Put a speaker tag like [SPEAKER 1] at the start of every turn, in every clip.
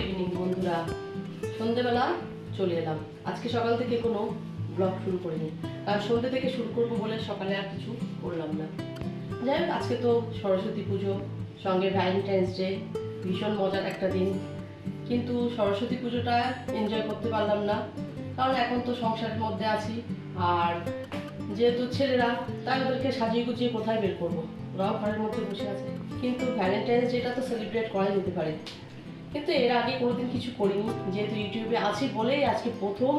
[SPEAKER 1] Evening বন্ধুরা। সন্ধেবেলা চলে এলাম। আজকে সকাল থেকে কোনো ব্লগ শুরু করিনি। আর সন্ধে থেকে শুরু করব বলে সকালে আর কিছু করলাম না। যাই হোক, আজকে তো সরস্বতী পুজো, সঙ্গে ভ্যালেন্টাইন্স ডে ভীষণ মজার একটা দিন। কিন্তু সরস্বতী পুজোটা এনজয় করতে পারলাম না। কারণ এখন তো সংসারের মধ্যে আছি। আর যেহেতু ছেলেরা, তাই ওদেরকে সাজিয়ে গুছিয়ে কোথায় বের করব? ওরাও ঘরের মধ্যে বসে আছে। কিন্তু ভ্যালেন্টাইন্স ডেটা তো সেলিব্রেট করা যেতে পারে। কিন্তু এর আগে কোনোদিন কিছু করিনি। যেহেতু ইউটিউবে আছি বলেই আজকে প্রথম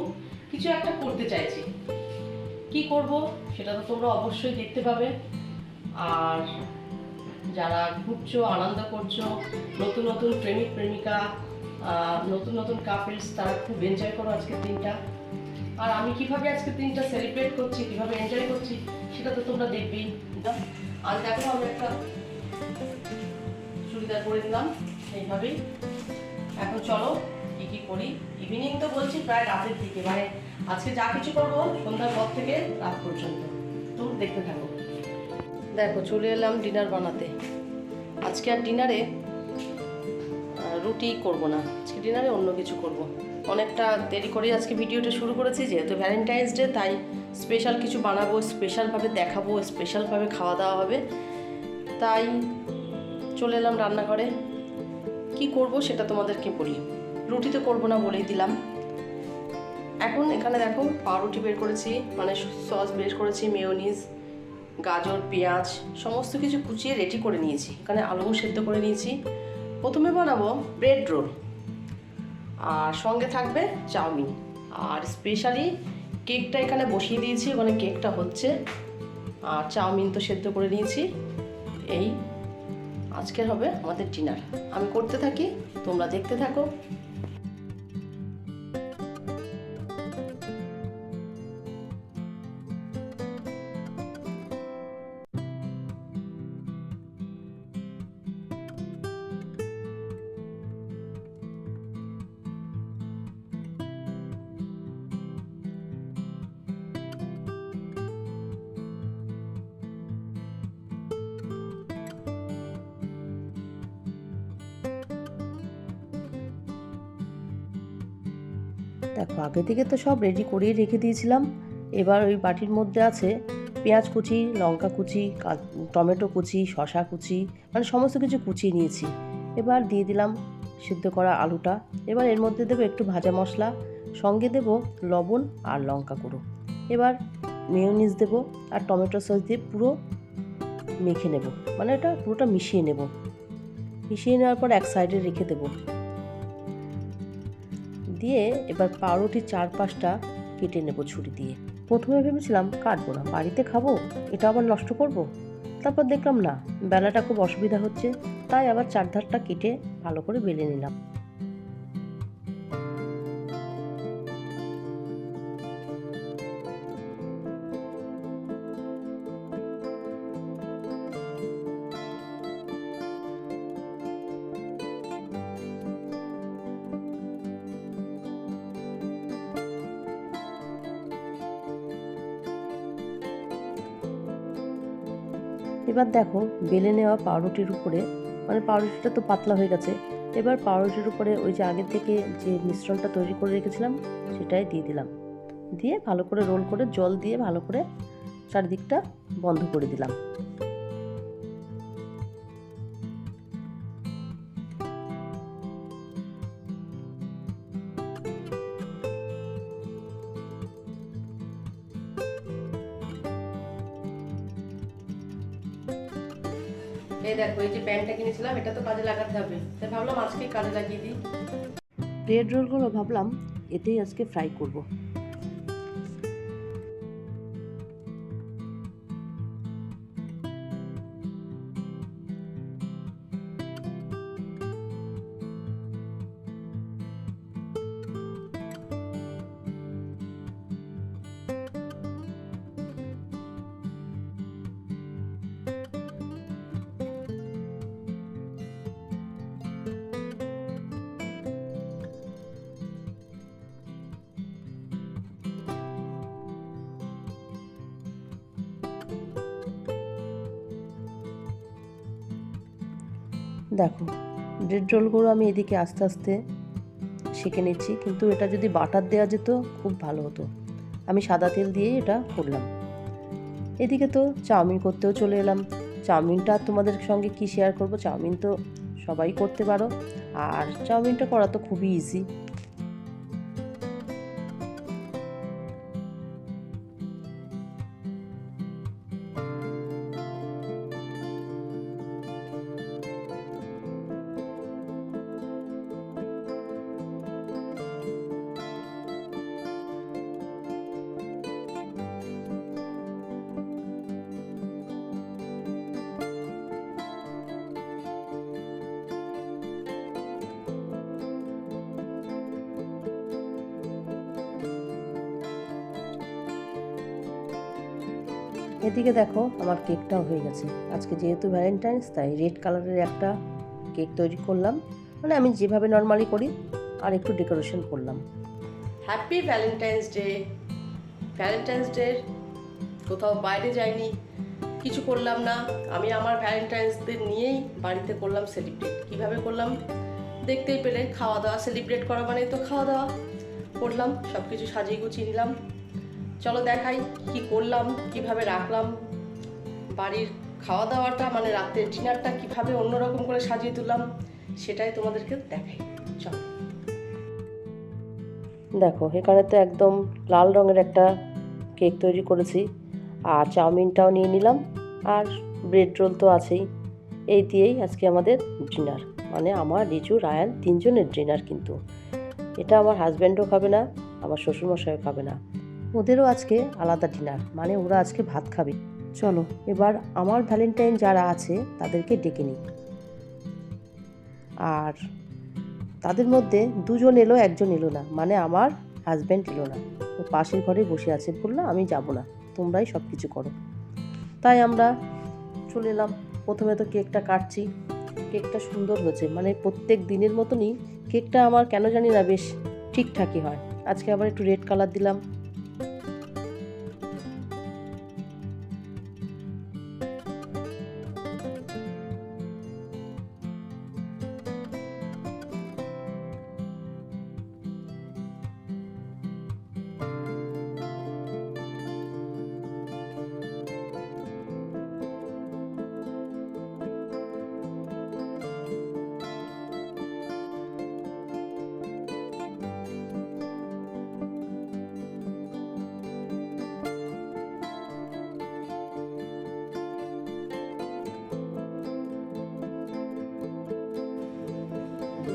[SPEAKER 1] কিছু একটা করতে চাইছি। কি করব সেটা তো তোমরা অবশ্যই দেখতে পাবে। আর যারা ঘুরছো, আনন্দ করছ, নতুন নতুন প্রেমিক, প্রেমিকা নতুন নতুন কাপলস তারা খুব এনজয় করো আজকের দিনটা। আর আমি কীভাবে আজকের দিনটা সেলিব্রেট করছি, কীভাবে এনজয় করছি, সেটা তো তোমরা দেখবেই। আর দেখো, আমি একটা চুড়িদার করে দিলাম এইভাবেই এখন চলো, কি কি করি? ইভিনিং তো বলছি, প্রায় রাতের দিকে। মানে আজকে যা কিছু করব, সন্ধ্যার পর থেকে রাত পর্যন্ত। তুমি দেখতে থাকো। দেখো, চলে এলাম ডিনার বানাতে। আজকে আর ডিনারে রুটি করব না। আজকে ডিনারে অন্য কিছু করব। অনেকটা দেরি করে আজকে ভিডিওটা শুরু করেছি, যেহেতু ভ্যালেন্টাইন্স ডে তাই স্পেশাল কিছু বানাবো স্পেশালভাবে দেখাবো স্পেশালভাবে খাওয়া দাওয়া হবে। তাই চলে এলাম রান্নাঘরে। কি করব সেটা তোমাদেরকে বলি। রুটি তো করব না বলেই দিলাম। এখন এখানে দেখো পাউরুটি বের করেছি মানে সস বের করেছি, মেয়োনিজ, গাজর, পেঁয়াজ, সমস্ত কিছু কুচিয়ে রেডি করে নিয়েছি। এখানে আলু সেদ্ধ করে নিয়েছি। প্রথমে বানাবো ব্রেড রোল আর সঙ্গে থাকবে চাউমিন। আর স্পেশালি কেকটা এখানে বসিয়ে দিয়েছি ওখানে কেকটা হচ্ছে। আর চাউমিন তো সেদ্ধ করে নিয়েছি। এই আজকের হবে আমাদের ডিনার আমি করতে থাকি তোমরা দেখতে থাকো। দেখো, আগে থেকে তো সব রেডি করেই রেখে দিয়েছিলাম। এবার ওই বাটির মধ্যে আছে পেঁয়াজ কুচি, লঙ্কা কুচি টমেটো কুচি শশা কুচি মানে সমস্ত কিছু কুচিয়ে নিয়েছি। এবার দিয়ে দিলাম সিদ্ধ করা আলুটা। এবার এর মধ্যে দেবো একটু ভাজা মশলা, সঙ্গে দেব লবণ আর লঙ্কা গুঁড়ো। এবার মেয়োনিজ দেবো আর টমেটো সস দিয়ে পুরো মেখে নেব। মানে এটা পুরোটা মিশিয়ে নেব। মিশিয়ে নেওয়ার পর এক সাইডে রেখে দেবো। দিয়ে এবার পাউরুটির চারপাশটা কেটে নেব ছুরি দিয়ে। প্রথমে ভেবেছিলাম, কাটবো না, বাড়িতে খাব? এটা আবার নষ্ট করব। তারপর দেখলাম না, বেলাটা খুব অসুবিধা হচ্ছে, তাই আবার চারধারটা কেটে ভালো করে বেলে নিলাম। এবার দেখো, বেলে নেওয়া পাউরুটির উপরে মানে পাউরুটিটা তো পাতলা হয়ে গেছে, এবার পাউরুটির উপরে ওই যে আগের থেকে যে মিশ্রণটা তৈরি করে রেখেছিলাম, সেটাই দিয়ে দিলাম। দিয়ে ভালো করে রোল করে জল দিয়ে ভালো করে চারিদিকটা বন্ধ করে দিলাম। এই দেখো, এই যে প্যান্টটা কিনেছিলাম, এটা তো কাজে লাগাতে হবে। তাই ভাবলাম আজকে কাজে লাগিয়ে দিই। ব্রেড রোলগুলো ভাবলাম, এতেই আজকে ফ্রাই করব। দেখো ব্রেড রোলগুলো আমি এদিকে আস্তে আস্তে শিখে নিচ্ছি, কিন্তু এটা যদি বাটার দেওয়া যেত, খুব ভালো হতো। আমি সাদা তেল দিয়েই এটা করলাম। এদিকে তো চাউমিন করতেও চলে এলাম। চাউমিনটা তোমাদের সঙ্গে কি শেয়ার করব? চাউমিন তো সবাই করতে পারো। আর চাউমিনটা করা তো খুবই ইজি এদিকে দেখো, আমার কেকটাও হয়ে গেছে। আজকে যেহেতু ভ্যালেন্টাইন্স তাই রেড কালারের একটা কেক তৈরি করলাম। মানে আমি যেভাবে নর্মালি করি, আর একটু ডেকোরেশন করলাম।
[SPEAKER 2] Happy Valentine's day Valentine's day কোথাও বাইরে যাইনি, কিছু করলাম না। আমি আমার ভ্যালেন্টাইন্সদের নিয়েই বাড়িতে করলাম সেলিব্রেট কীভাবে করলাম? দেখতেই পেলে, খাওয়া দাওয়া সেলিব্রেট করা মানে তো খাওয়া দাওয়া। করলাম সব কিছু সাজিয়ে গুছিয়ে নিলাম। চলো দেখাই কি করলাম, কীভাবে রাখলাম। বাড়ির খাওয়া দাওয়াটা মানে রাতের ডিনারটা কীভাবে অন্যরকম করে সাজিয়ে তুললাম, সেটাই তোমাদেরকে দেখাই। চলো।
[SPEAKER 1] দেখো, এখানে তো একদম লাল রঙের একটা কেক তৈরি করেছি, আর চাউমিনটাও নিয়ে নিলাম, আর ব্রেড রোল তো আছেই। এই দিয়েই আজকে আমাদের ডিনার মানে আমার রিচু রায়ান তিনজনের ডিনার কিন্তু। এটা আমার হাজব্যান্ডও খাবে না, আমার শ্বশুরমশাইও খাবে না। ওদেরও আজকে আলাদা ডিনার মানে ওরা আজকে ভাত খাবে। চলো, এবার আমার ভ্যালেন্টাইন যারা আছে, তাদেরকে ডেকে নিই। আর তাদের মধ্যে দুজন এলো, একজন এলো না মানে আমার হাজব্যান্ড এলো না। ও পাশের ঘরে বসে আছে বলল, আমি যাব না, তোমরাই সব কিছু করো। তাই আমরা চলে এলাম। প্রথমে তো কেকটা কাটছি। কেকটা সুন্দর হয়েছে মানে প্রত্যেক দিনের মতনই কেকটা আমার কেন জানি না বেশ ঠিকঠাকই হয়। আজকে আবার একটু রেড কালার দিলাম।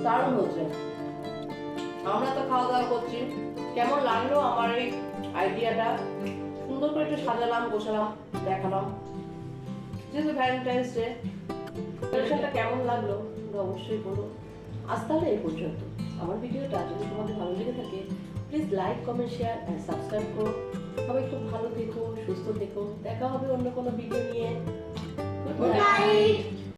[SPEAKER 2] দারুণ হচ্ছে। আমরা তো খাওয়া দাওয়া করছি। কেমন লাগল আমার এই আইডিয়াটা সুন্দর করে একটু সাজালাম, গোছালাম, দেখালাম। যেহেতু ভ্যালেন্টাইন্স ডে ডেকোরেশনটা কেমন লাগল তোমরা অবশ্যই বলো। আজ তাহলে এই পর্যন্ত। আমার ভিডিওটা যদি তোমাদের ভালো লেগে থাকে please like comment share and subscribe করো। সবাই খুব ভালো থেকো, সুস্থ থেকো। দেখা হবে অন্য কোনো ভিডিও নিয়ে।